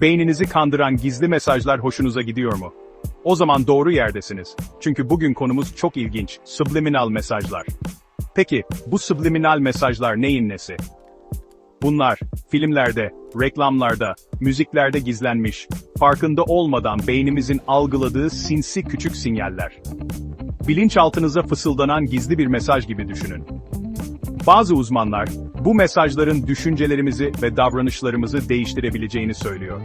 Beyninizi kandıran gizli mesajlar hoşunuza gidiyor mu? O zaman doğru yerdesiniz. Çünkü bugün konumuz çok ilginç, subliminal mesajlar. Peki, bu subliminal mesajlar neyin nesi? Bunlar, filmlerde, reklamlarda, müziklerde gizlenmiş, farkında olmadan beynimizin algıladığı sinsi küçük sinyaller. Bilinçaltınıza fısıldanan gizli bir mesaj gibi düşünün. Bazı uzmanlar, bu mesajların düşüncelerimizi ve davranışlarımızı değiştirebileceğini söylüyor.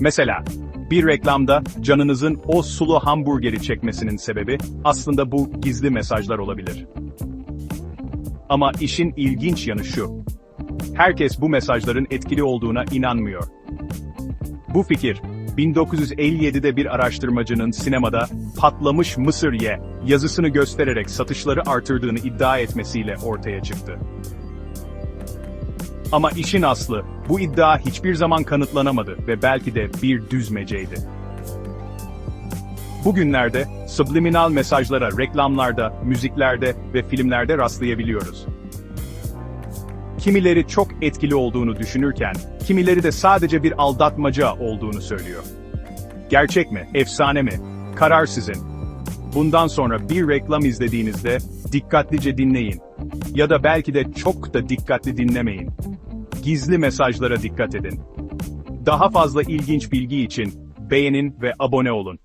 Mesela, bir reklamda canınızın o sulu hamburgeri çekmesinin sebebi aslında bu gizli mesajlar olabilir. Ama işin ilginç yanı şu. Herkes bu mesajların etkili olduğuna inanmıyor. Bu fikir, 1957'de bir araştırmacının sinemada patlamış mısır ye yazısını göstererek satışları artırdığını iddia etmesiyle ortaya çıktı. Ama işin aslı, bu iddia hiçbir zaman kanıtlanamadı ve belki de bir düzmeceydi. Bugünlerde, subliminal mesajlara reklamlarda, müziklerde ve filmlerde rastlayabiliyoruz. Kimileri çok etkili olduğunu düşünürken, kimileri de sadece bir aldatmaca olduğunu söylüyor. Gerçek mi, efsane mi? Karar sizin. Bundan sonra bir reklam izlediğinizde dikkatlice dinleyin. Ya da belki de çok da dikkatli dinlemeyin. Gizli mesajlara dikkat edin. Daha fazla ilginç bilgi için beğenin ve abone olun.